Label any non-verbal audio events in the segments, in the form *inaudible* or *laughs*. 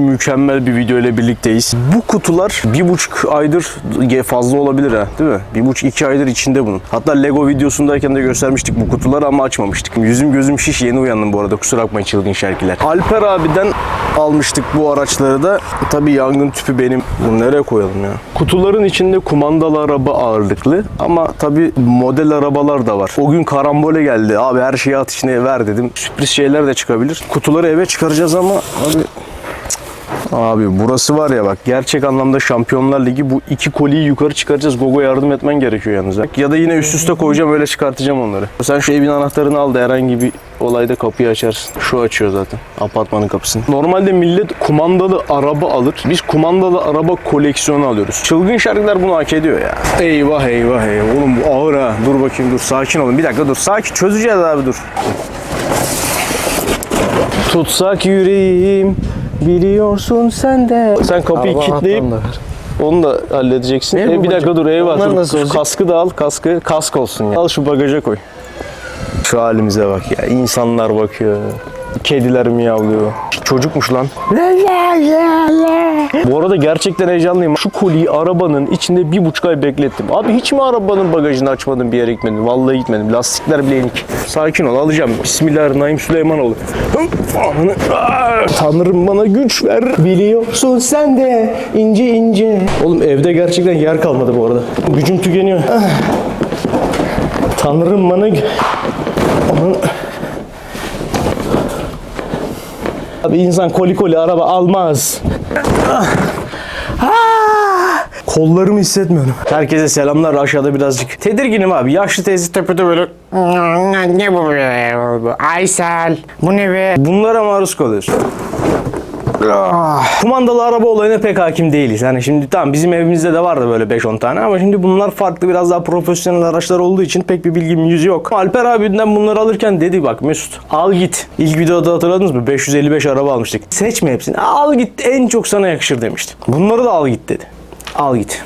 Mükemmel bir video ile birlikteyiz. Bu kutular bir buçuk aydır fazla olabilir ha değil mi? Bir buçuk iki aydır içinde bunun. Hatta Lego videosundayken de göstermiştik bu kutuları ama açmamıştık. Yüzüm gözüm şiş yeni uyandım bu arada kusura bakmayın çılgın şarkiler. Alper abiden almıştık bu araçları da. Tabii yangın tüpü benim. Bunu nereye koyalım ya? Kutuların içinde kumandalı araba ağırlıklı ama tabii model arabalar da var. O gün karambole geldi. Abi her şeyi at içine ver dedim. Sürpriz şeyler de çıkabilir. Kutuları eve çıkaracağız ama abi Abi burası var ya bak gerçek anlamda Şampiyonlar Ligi bu iki koliyi yukarı çıkaracağız. Gogo yardım etmen gerekiyor yalnız. Ya da yine üst üste koyacağım öyle çıkartacağım onları. Sen şu evin anahtarını al da herhangi bir olayda kapıyı açarsın. Şu açıyor zaten apartmanın kapısını. Normalde millet kumandalı araba alır. Biz kumandalı araba koleksiyonu alıyoruz. Çılgın şarkılar bunu hak ediyor ya. Eyvah eyvah eyvah. Oğlum bu ağır ha. Dur bakayım dur sakin olun. Bir dakika dur. Sakin çözeceğiz abi dur. Tutsak yüreğim biliyorsun sen de. Sen kapıyı kilitleyip onu da halledeceksin. E, bir dakika dur eyvah Onlar dur. nasıl olacak? Kaskı da al. Kaskı kask olsun ya. Al şu bagaja koy. Şu halimize bak ya. İnsanlar bakıyor. Kediler miyavlıyor. Çocukmuş lan. Bu arada gerçekten heyecanlıyım. Şu koliyi arabanın içinde bir buçuk ay beklettim. Abi hiç mi arabanın bagajını açmadım bir yere gitmedim? Vallahi gitmedim. Lastikler bile yenik. Sakin ol alacağım. Bismillahirrahmanirrahim Süleymanoğlu. Tanrım bana güç ver. Biliyorsun sen de ince ince. Oğlum evde gerçekten yer kalmadı bu arada. Gücüm tükeniyor. Tanrım bana... gü- Abi insan koli koli araba almaz. Kollarımı hissetmiyorum. Herkese selamlar. Aşağıda birazcık tedirginim abi. Yaşlı teyze tepede böyle Ne bu? Aysel. Bu ne be? bunlara maruz kalıyorsun. Ah! Kumandalı araba olayına pek hakim değiliz. Hani şimdi tamam bizim evimizde de vardı böyle 5-10 tane ama şimdi bunlar farklı biraz daha profesyonel araçlar olduğu için pek bir bilgim yüzü yok. Alper abiden bunları alırken dedi bak Mesut al git. İlk videoda hatırladınız mı? 555 araba almıştık. Seçme hepsini. Al git en çok sana yakışır demişti. Bunları da al git dedi. Al git.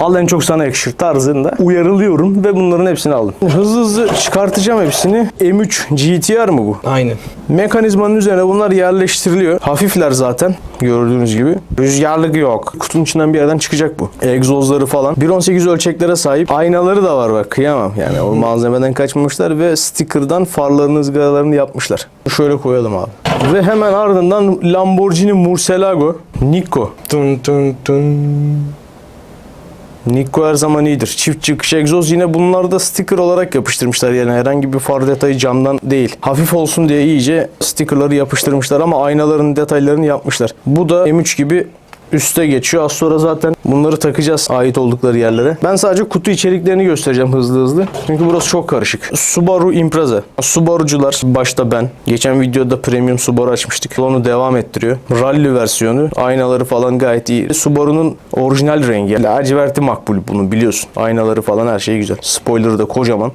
Al en çok sana yakışır tarzında uyarılıyorum ve bunların hepsini aldım. Hızlı hızlı çıkartacağım hepsini. M3 GTR mı bu? Aynen. Mekanizmanın üzerine bunlar yerleştiriliyor. Hafifler zaten gördüğünüz gibi. Rüzgarlık yok. Kutunun içinden bir yerden çıkacak bu. Egzozları falan. 1.18 ölçeklere sahip. Aynaları da var bak kıyamam. Yani o malzemeden kaçmamışlar ve sticker'dan farlarını ızgaralarını yapmışlar. Şöyle koyalım abi. Ve hemen ardından Lamborghini Murcielago Nico. Tun tun tun. Nico her zaman iyidir. Çift çıkış egzoz yine bunlarda sticker olarak yapıştırmışlar yani herhangi bir far detayı camdan değil. Hafif olsun diye iyice stickerları yapıştırmışlar ama aynaların detaylarını yapmışlar. Bu da M3 gibi üste geçiyor. Az sonra zaten bunları takacağız ait oldukları yerlere. Ben sadece kutu içeriklerini göstereceğim hızlı hızlı. Çünkü burası çok karışık. Subaru Impreza. Subarucular başta ben. Geçen videoda premium Subaru açmıştık. Onu devam ettiriyor. Rally versiyonu. Aynaları falan gayet iyi. Subaru'nun orijinal rengi. Laciverti makbul bunu biliyorsun. Aynaları falan her şey güzel. Spoiler'ı da kocaman.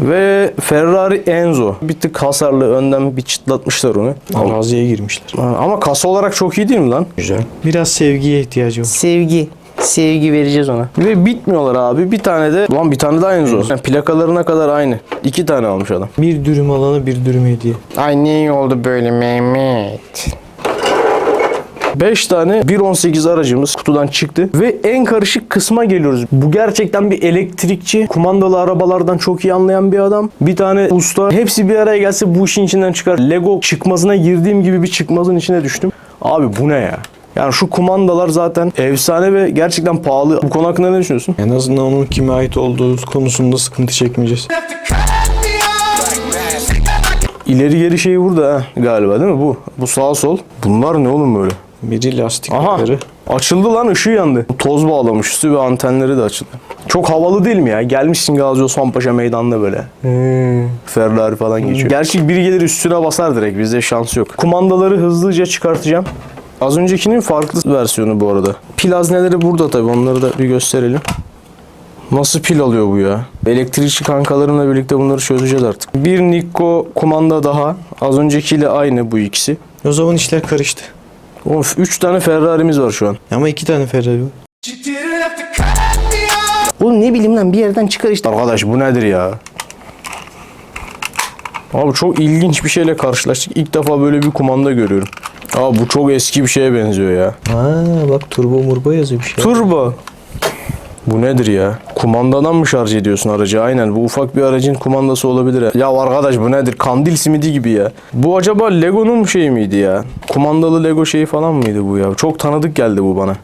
Ve Ferrari Enzo. Bir tık hasarlı önden bir çıtlatmışlar onu. Araziye girmişler. Ha, Ama kasa olarak çok iyi değil mi lan? Güzel. Biraz sevgiye ihtiyacı var. Sevgi. Sevgi vereceğiz ona. Ve bitmiyorlar abi. Bir tane de, lan bir tane daha Enzo. Yani plakalarına kadar aynı. İki tane almış adam. Bir dürüm alana bir dürüm hediye. Ay ne iyi oldu böyle Mehmet. 5 tane 1.18 aracımız kutudan çıktı ve en karışık kısma geliyoruz. Bu gerçekten bir elektrikçi, kumandalı arabalardan çok iyi anlayan bir adam. Bir tane usta. Hepsi bir araya gelse bu işin içinden çıkar. Lego çıkmazına girdiğim gibi bir çıkmazın içine düştüm. Abi bu ne ya? Yani şu kumandalar zaten efsane ve gerçekten pahalı. Bu konu hakkında ne düşünüyorsun? En azından onun kime ait olduğu konusunda sıkıntı çekmeyeceğiz. İleri geri şeyi burada ha, galiba değil mi bu? Bu sağ sol. Bunlar ne oğlum böyle? Biri lastik Aha. Açıldı lan ışığı yandı. Toz bağlamış üstü ve antenleri de açıldı. Çok havalı değil mi ya? Gelmişsin Gazi Osman Paşa böyle. Ferrari falan geçiyor. Gerçi biri gelir üstüne basar direkt. Bizde şans yok. Kumandaları hızlıca çıkartacağım. Az öncekinin farklı versiyonu bu arada. Pil hazneleri burada tabii. Onları da bir gösterelim. Nasıl pil alıyor bu ya? Elektrikçi kankalarımla birlikte bunları çözeceğiz artık. Bir Nikko kumanda daha. Az öncekiyle aynı bu ikisi. O zaman işler karıştı. Of 3 tane Ferrari'miz var şu an. Ama iki tane Ferrari var. Oğlum ne bileyim lan bir yerden çıkar işte. Arkadaş bu nedir ya? Abi çok ilginç bir şeyle karşılaştık. İlk defa böyle bir kumanda görüyorum. Abi bu çok eski bir şeye benziyor ya. Ha bak turbo murbo yazıyor bir şey. Turbo. Bu nedir ya? Kumandadan mı şarj ediyorsun aracı? Aynen bu ufak bir aracın kumandası olabilir. Ya arkadaş bu nedir? Kandil simidi gibi ya. Bu acaba Lego'nun şey miydi ya? Kumandalı Lego şeyi falan mıydı bu ya? Çok tanıdık geldi bu bana.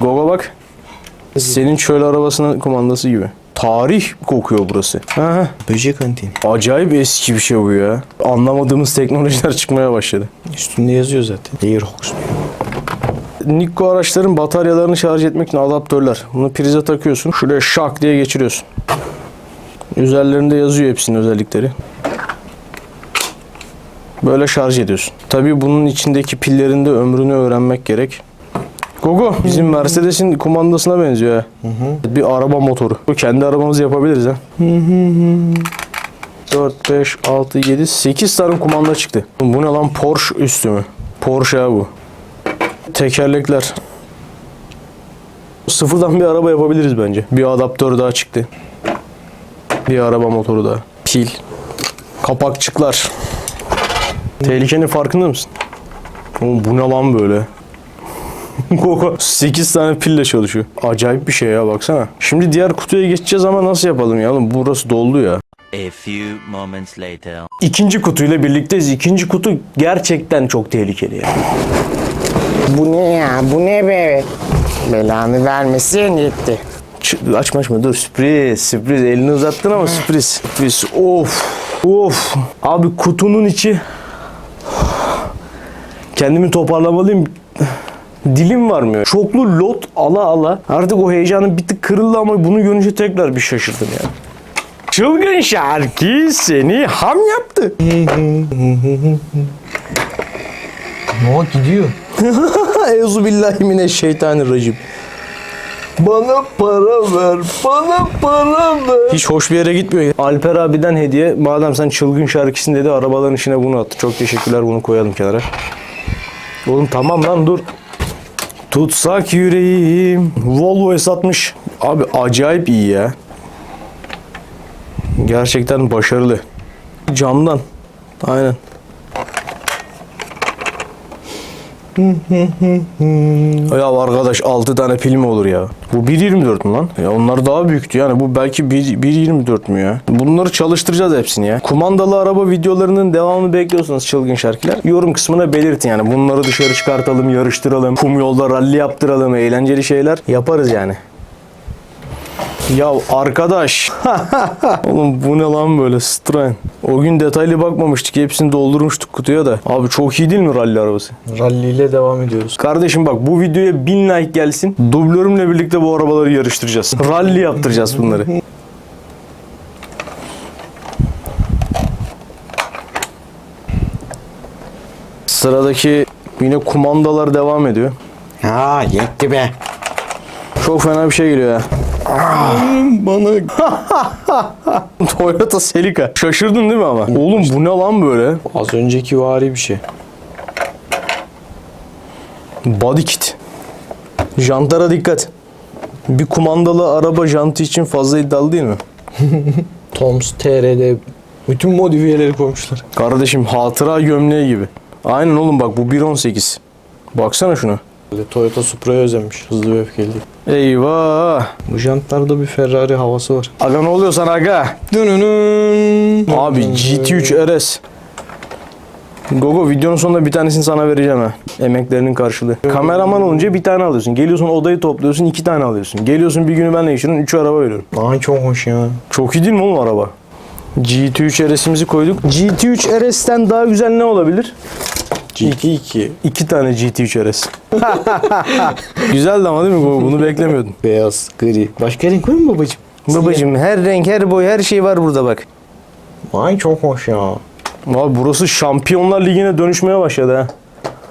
Gogo bak. Senin çöl arabasının kumandası gibi. Tarih kokuyor burası. Ha, Böcek anteni. acayip eski bir şey bu ya. Anlamadığımız teknolojiler çıkmaya başladı. Üstünde yazıyor zaten. Airhawks. Nikko araçların bataryalarını şarj etmek için adaptörler. Bunu prize takıyorsun. Şuraya şak diye geçiriyorsun. Üzerlerinde yazıyor hepsinin özellikleri. Böyle şarj ediyorsun. Tabii bunun içindeki pillerin de ömrünü öğrenmek gerek. Gogo bizim Mercedes'in kumandasına benziyor ha. Bir araba motoru. Bu kendi arabamızı yapabiliriz ha. 4, 5, 6, 7, 8 tane kumanda çıktı. Bu ne lan Porsche üstü mü? Porsche bu. Tekerlekler. Sıfırdan bir araba yapabiliriz bence. Bir adaptör daha çıktı. Bir araba motoru daha. Pil. Kapakçıklar. Tehlikenin farkında mısın? Oğlum bu ne lan böyle? *laughs* 8 tane pille çalışıyor. Acayip bir şey ya baksana. Şimdi diğer kutuya geçeceğiz ama nasıl yapalım ya? Oğlum burası doldu ya. A few moments later. İkinci kutuyla birlikteyiz. İkinci kutu gerçekten çok tehlikeli ya. Bu ne ya? Bu ne be? Belanı vermesin yetti. Açma açma dur sürpriz sürpriz. Elini uzattın ama sürpriz sürpriz. Of of. Abi kutunun içi. Kendimi toparlamalıyım. Dilim varmıyor çoklu lot ala ala. Artık o heyecanım bir kırıldı ama bunu görünce tekrar bir şaşırdım ya. Çılgın şarkı seni ham yaptı. Ne gidiyor? *laughs* Euzubillahimineşşeytanirracim. Bana para ver, bana para ver. Hiç hoş bir yere gitmiyor. Alper abiden hediye. Madem sen çılgın şarkısın dedi arabaların içine bunu attı. Çok teşekkürler bunu koyalım kenara. Oğlum tamam lan dur. Tutsak yüreğim. Volvo S60. Abi acayip iyi ya. Gerçekten başarılı. Camdan. Aynen. Ya arkadaş 6 tane pil mi olur ya? Bu 1.24 mü lan? Ya onlar daha büyüktü yani bu belki 1 1.24 mü ya? Bunları çalıştıracağız hepsini ya. Kumandalı araba videolarının devamını bekliyorsanız çılgın şarkılar yorum kısmına belirtin yani. Bunları dışarı çıkartalım, yarıştıralım, kum yolda ralli yaptıralım, eğlenceli şeyler yaparız yani. Ya arkadaş. *laughs* Oğlum bu ne lan böyle strain. O gün detaylı bakmamıştık. Hepsini doldurmuştuk kutuya da. Abi çok iyi değil mi ralli arabası? Rally ile devam ediyoruz. Kardeşim bak bu videoya 1000 like gelsin. Dublörümle birlikte bu arabaları yarıştıracağız. Rally yaptıracağız bunları. Sıradaki yine kumandalar devam ediyor. Ha yetti be. Çok fena bir şey geliyor ya. Bana *laughs* Toyota Celica. Şaşırdın değil mi ama? Oğlum bu ne lan böyle? az önceki vari bir şey. Body kit. Jantlara dikkat. Bir kumandalı araba jantı için fazla iddialı değil mi? *laughs* Toms TR'de bütün modifiyeleri koymuşlar. Kardeşim hatıra gömleği gibi. Aynen oğlum bak bu 1.18. Baksana şuna. Toyota Supra'ya özenmiş. Hızlı ve öfkeli. Eyvah. Bu jantlarda bir Ferrari havası var. Aga ne oluyor sana aga? Dününün. Abi GT3 RS. Gogo videonun sonunda bir tanesini sana vereceğim ha. Emeklerinin karşılığı. Kameraman olunca bir tane alıyorsun. Geliyorsun odayı topluyorsun iki tane alıyorsun. Geliyorsun bir günü benle geçiriyorsun üç araba veriyorum. Ay çok hoş ya. Çok iyi değil mi oğlum araba? GT3 RS'imizi koyduk. GT3 RS'ten daha güzel ne olabilir? GT2. İki tane GT3 RS. *laughs* Güzeldi ama değil mi? Bu- Bunu beklemiyordum. Beyaz, gri. Başka renk var mı babacığım? Babacım her renk, her boy, her şey var burada bak. Ay çok hoş ya. Abi burası Şampiyonlar Ligi'ne dönüşmeye başladı ha.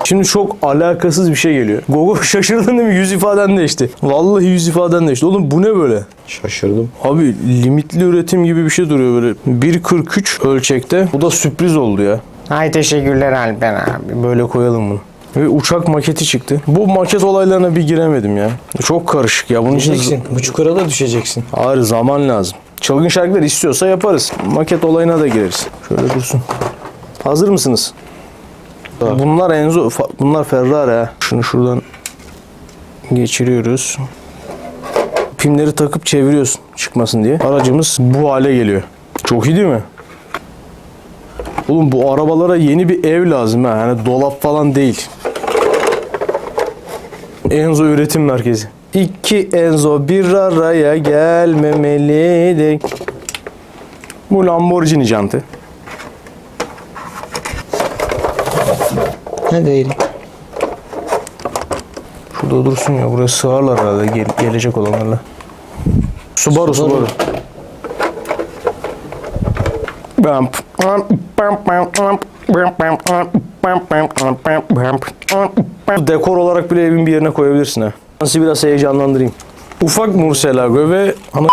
Şimdi çok alakasız bir şey geliyor. Gogo *laughs* şaşırdın değil mi? Yüz ifaden değişti. Vallahi yüz ifaden değişti. Oğlum bu ne böyle? Şaşırdım. Abi limitli üretim gibi bir şey duruyor böyle. 1.43 ölçekte. Bu da sürpriz oldu ya. Ay teşekkürler Alper abi. Böyle koyalım bunu. Ve uçak maketi çıktı. Bu maket olaylarına bir giremedim ya. Çok karışık ya. Bunun için Düşeceksin. Bu çukura da düşeceksin. Ağır zaman lazım. Çılgın şarkılar istiyorsa yaparız. Maket olayına da gireriz. Şöyle dursun. Hazır mısınız? Bunlar Enzo, fa- bunlar Ferrari ha. Şunu şuradan geçiriyoruz. Pimleri takıp çeviriyorsun çıkmasın diye. Aracımız bu hale geliyor. Çok iyi değil mi? Oğlum bu arabalara yeni bir ev lazım ha. Yani dolap falan değil. Enzo Üretim Merkezi. İki Enzo bir araya gelmemelidir. Bu Lamborghini jantı. Hadi eğri. Şurada dursun ya. Buraya sığarlar herhalde gel- gelecek olanlarla. Subaru Subaru. Bam. Dekor olarak bile evin bir yerine koyabilirsin ha. Nasıl biraz heyecanlandırayım. Ufak Murcielago ve ana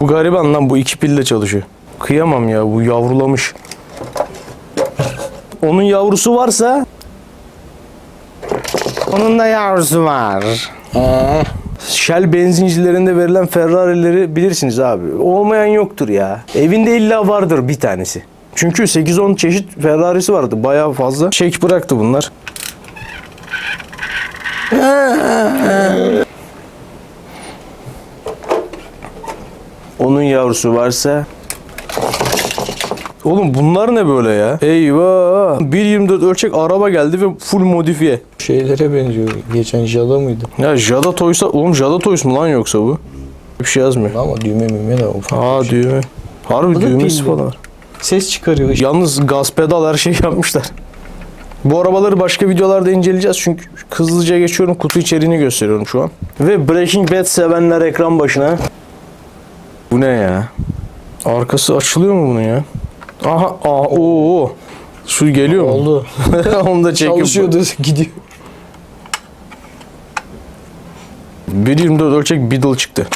bu gariban lan bu iki pille çalışıyor. Kıyamam ya bu yavrulamış. Onun yavrusu varsa Onun da yavrusu var. Shell benzincilerinde verilen Ferrari'leri bilirsiniz abi. Olmayan yoktur ya. Evinde illa vardır bir tanesi. Çünkü 8-10 çeşit Ferrari'si vardı. Bayağı fazla. Çek bıraktı bunlar. Onun yavrusu varsa Oğlum bunlar ne böyle ya? Eyvah. 1.24 ölçek araba geldi ve full modifiye. Şeylere benziyor. Geçen Jada mıydı? Ya Jada Toys'a... Oğlum Jada Toys mu lan yoksa bu? Bir şey yazmıyor. Ama düğme müme de ufak. Aa şey. düğme. Harbi Bu düğmesi falan var. Ses çıkarıyor. Yalnız gaz pedal her şeyi *laughs* yapmışlar. Bu arabaları başka videolarda inceleyeceğiz çünkü hızlıca geçiyorum kutu içeriğini gösteriyorum şu an. Ve Breaking Bad sevenler ekran başına. Bu ne ya? Arkası açılıyor mu bunun ya? Aha, aa, oo. Şu geliyor mu? Oldu. *laughs* Onu da çekip. Çalışıyordu *laughs* gidiyor. 1.24 ölçek Beetle çıktı.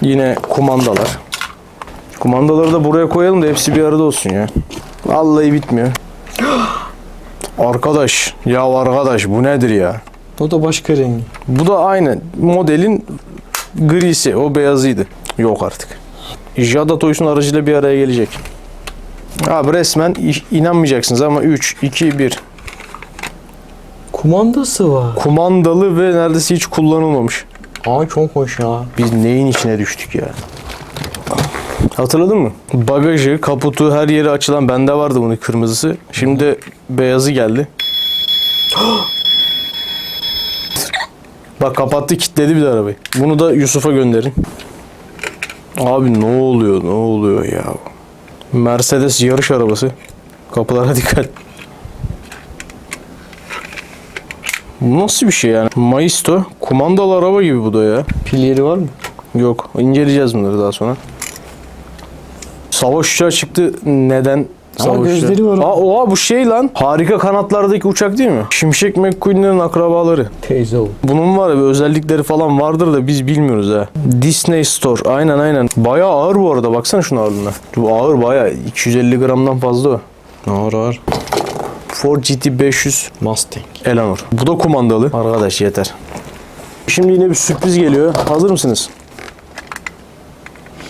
Yine kumandalar. Kumandaları da buraya koyalım da hepsi bir arada olsun ya. Vallahi bitmiyor. *gasps* Arkadaş, ya arkadaş bu nedir ya? O da başka rengi. Bu da aynı modelin grisi, o beyazıydı. Yok artık. Jada Toys'un aracıyla bir araya gelecek. Abi resmen inanmayacaksınız ama 3, 2, 1. Kumandası var. Kumandalı ve neredeyse hiç kullanılmamış. Aa çok hoş ya. Biz neyin içine düştük ya? Hatırladın mı? Bagajı, kaputu, her yeri açılan bende vardı bunun kırmızısı. Şimdi beyazı geldi. *gasps* Bak kapattı kilitledi bir de arabayı. Bunu da Yusuf'a gönderin. Abi ne oluyor ne oluyor ya? Mercedes yarış arabası. Kapılara dikkat. Bu nasıl bir şey yani? Maisto kumandalı araba gibi bu da ya. Pil yeri var mı? Yok. inceleyeceğiz bunları daha sonra. Savaş uçağı çıktı. Neden? Ama gözleri var. Aa, oha bu şey lan. Harika kanatlardaki uçak değil mi? Şimşek McQueen'lerin akrabaları. Teyze o. Bunun var ya bir özellikleri falan vardır da biz bilmiyoruz ha. Disney Store. Aynen aynen. Bayağı ağır bu arada. Baksana şunun ağırlığına. Bu ağır bayağı. 250 gramdan fazla o. Ağır ağır. Ford GT500 Mustang. Eleanor. Bu da kumandalı. Arkadaş yeter. Şimdi yine bir sürpriz geliyor. Hazır mısınız?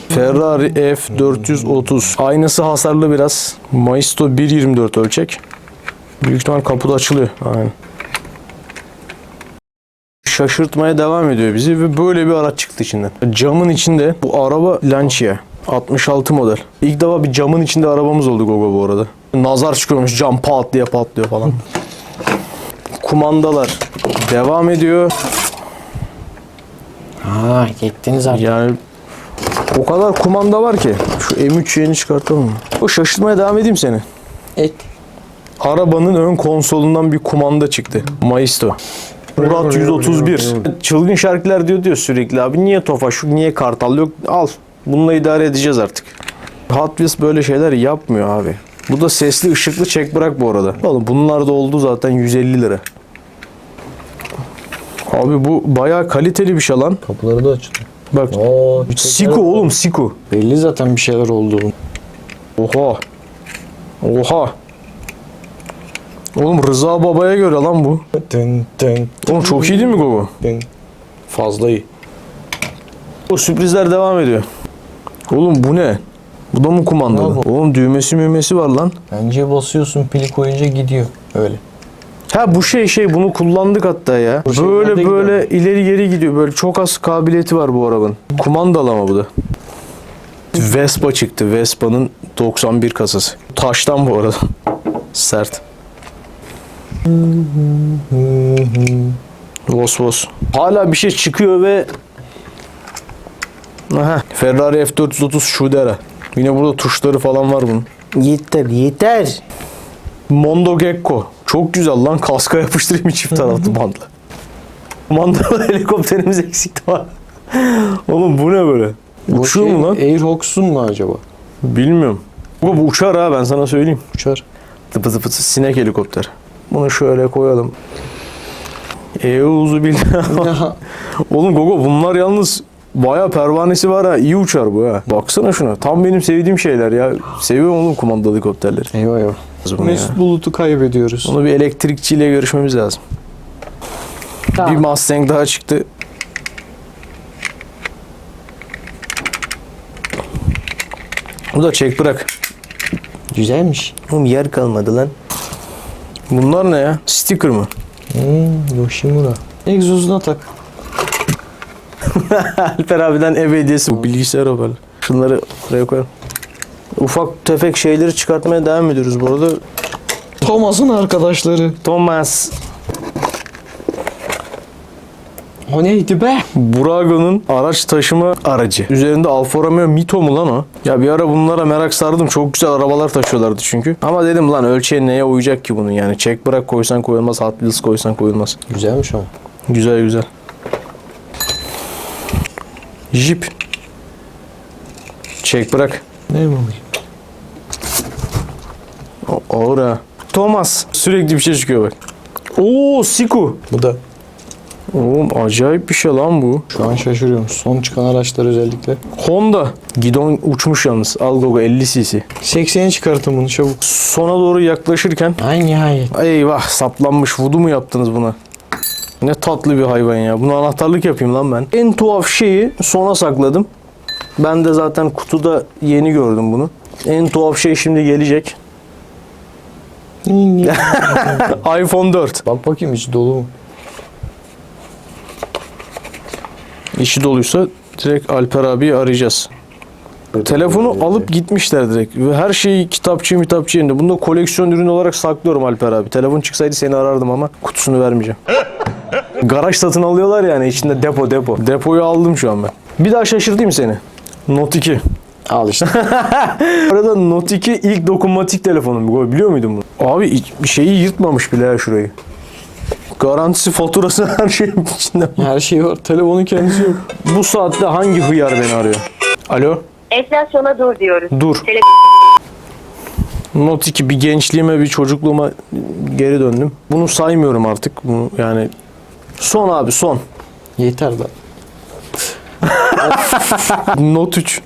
Ferrari F430. Aynısı hasarlı biraz. Maisto 1.24 ölçek. Büyük ihtimal kapı da açılıyor. Aynen. Şaşırtmaya devam ediyor bizi ve böyle bir araç çıktı içinden. Camın içinde bu araba Lancia. 66 model. İlk defa bir camın içinde arabamız oldu Gogo bu arada. Nazar çıkıyormuş cam pat diye patlıyor falan. Kumandalar devam ediyor. Aa gittiniz artık. Yani o kadar kumanda var ki. Şu M3 yeni çıkartalım mı? O şaşırtmaya devam edeyim seni. Et. Arabanın ön konsolundan bir kumanda çıktı. Maestro. Murat 131. Çılgın şarkılar diyor diyor sürekli abi. Niye Tofaş, niye Kartal yok? Al. Bununla idare edeceğiz artık. Hot Wheels böyle şeyler yapmıyor abi. Bu da sesli ışıklı çek bırak bu arada. Oğlum bunlar da oldu zaten 150 lira. Abi bu bayağı kaliteli bir şey lan. Kapıları da açıldı. Bak. Oo, Siku oğlum Siku. Belli zaten bir şeyler oldu. Oha. Oha. Oğlum Rıza Baba'ya göre lan bu. Dın dın Oğlum çok iyi değil mi Gogo? dın. Fazla iyi. O sürprizler devam ediyor. Oğlum bu ne? Bu da mı kumandalı? Bravo. Oğlum düğmesi müğmesi var lan. Bence basıyorsun pili koyunca gidiyor. Öyle. Ha bu şey şey bunu kullandık hatta ya. Bu şeylerde Böyle gidiyor. böyle ileri geri gidiyor. Böyle çok az kabiliyeti var bu arabanın. Kumandalı ama bu da. Vespa çıktı. Vespa'nın 91 kasası. Taştan bu arada. *laughs* Sert. Vos vos. Hala bir şey çıkıyor ve Aha, Ferrari F430 Schudera. Yine burada tuşları falan var bunun. Yeter yeter. Mondo Gecko. Çok güzel lan. Kaska *laughs* yapıştırayım çift taraflı bantla. Mandalı *laughs* helikopterimiz eksikti var. Oğlum bu ne böyle? Uçuyor şey, mu lan? Airhawks'un mu acaba? Bilmiyorum. Bu, bu uçar ha ben sana söyleyeyim. Uçar. Tıpı tıpı tıpı sinek helikopter. Bunu şöyle koyalım. Euzu billah. Oğlum Gogo bunlar yalnız baya pervanesi var ha. İyi uçar bu ha. Baksana şuna. Tam benim sevdiğim şeyler ya. Seviyorum oğlum kumandalı helikopterleri. eyvah eyvah. Bunu ya. Mesut Bulut'u kaybediyoruz. Onu bir elektrikçiyle görüşmemiz lazım. Bir Mustang daha çıktı. Bu da çek bırak. Güzelmiş. Oğlum yer kalmadı lan. Bunlar ne ya? Sticker mı? Hmm, Yoshimura. Egzozuna tak. *laughs* Alper abiden ev hediyesi bu. Bilgisayar haberler. Şunları buraya koyalım. Ufak tefek şeyleri çıkartmaya devam ediyoruz bu arada. Thomas'ın arkadaşları. Thomas O neydi be? Burago'nun araç taşıma aracı. Üzerinde Alfa Romeo Mito mu lan o? Ya bir ara bunlara merak sardım. Çok güzel arabalar taşıyorlardı çünkü. Ama dedim lan ölçeğe neye uyacak ki bunun yani. Çek bırak koysan koyulmaz. Hot Wheels koysan koyulmaz. Güzelmiş ama. Güzel güzel. Jeep. Çek bırak. Ne bu? O- Ağır ha. Thomas. Sürekli bir şey çıkıyor bak. Oo Siku. Bu da. Oğlum acayip bir şey lan bu. Şu an şaşırıyorum. Son çıkan araçlar özellikle. Honda. Gidon uçmuş yalnız. Al Gogo 50 cc. 80'e çıkartın bunu çabuk. Sona doğru yaklaşırken Ay nihayet. eyvah saplanmış vudu mu yaptınız buna? Ne tatlı bir hayvan ya. Bunu anahtarlık yapayım lan ben. En tuhaf şeyi sona sakladım. Ben de zaten kutuda yeni gördüm bunu. En tuhaf şey şimdi gelecek. *laughs* iPhone 4. Bak bakayım içi dolu mu? İşi doluysa direkt Alper abiyi arayacağız. Telefonu alıp gitmişler direkt. Ve her şeyi kitapçı mitapçı yerinde. Bunu da koleksiyon ürünü olarak saklıyorum Alper abi. Telefon çıksaydı seni arardım ama kutusunu vermeyeceğim. Garaj satın alıyorlar yani içinde depo depo. Depoyu aldım şu an ben. Bir daha şaşırtayım seni. Note 2. Al işte. *laughs* Bu arada Note 2 ilk dokunmatik telefonum. Bu, Biliyor muydun bunu? Abi şeyi yırtmamış bile ya şurayı. Garantisi, faturası *laughs* her şeyin içinde. Her şey var. Telefonun kendisi yok. Bu saatte hangi hıyar beni arıyor? Alo? Enflasyona dur diyoruz. Dur. Tele- Not 2 bir gençliğime bir çocukluğuma geri döndüm. Bunu saymıyorum artık. Bunu yani son abi son. Yeter da. *laughs* Not 3.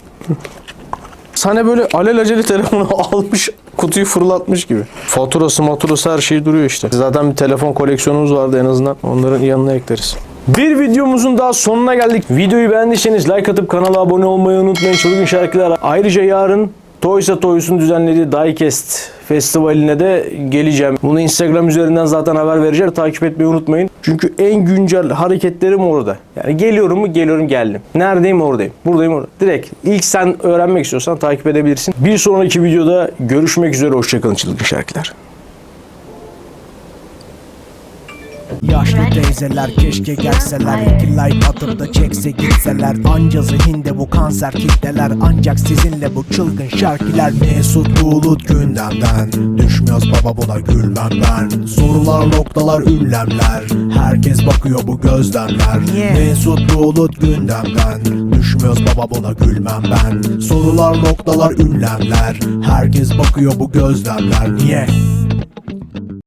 Sana böyle alelacele telefonu *laughs* almış kutuyu fırlatmış gibi. Faturası maturası her şey duruyor işte. Zaten bir telefon koleksiyonumuz vardı en azından. Onların yanına ekleriz. Bir videomuzun daha sonuna geldik. Videoyu beğendiyseniz like atıp kanala abone olmayı unutmayın. Çılgın şarkılar. Ayrıca yarın Toysa Toys'un düzenlediği Diecast Festivali'ne de geleceğim. Bunu Instagram üzerinden zaten haber vereceğim. Takip etmeyi unutmayın. Çünkü en güncel hareketlerim orada. Yani geliyorum mu geliyorum geldim. Neredeyim oradayım. Buradayım orada. Direkt ilk sen öğrenmek istiyorsan takip edebilirsin. Bir sonraki videoda görüşmek üzere. Hoşçakalın çılgın şarkılar. Yaşlı teyzeler keşke gelseler. İki like atıp da çekse gitseler. Anca zihinde bu kanser kitleler. Ancak sizinle bu çılgın şarkiler. Mesut Bulut gündemden. Düşmüyoruz baba buna gülmem ben Sorular noktalar ünlemler. Herkes bakıyor bu gözlemler. Mesut Bulut gündemden. Düşmüyoruz baba buna gülmem ben Sorular noktalar ünlemler. Herkes bakıyor bu gözlemler. Niye?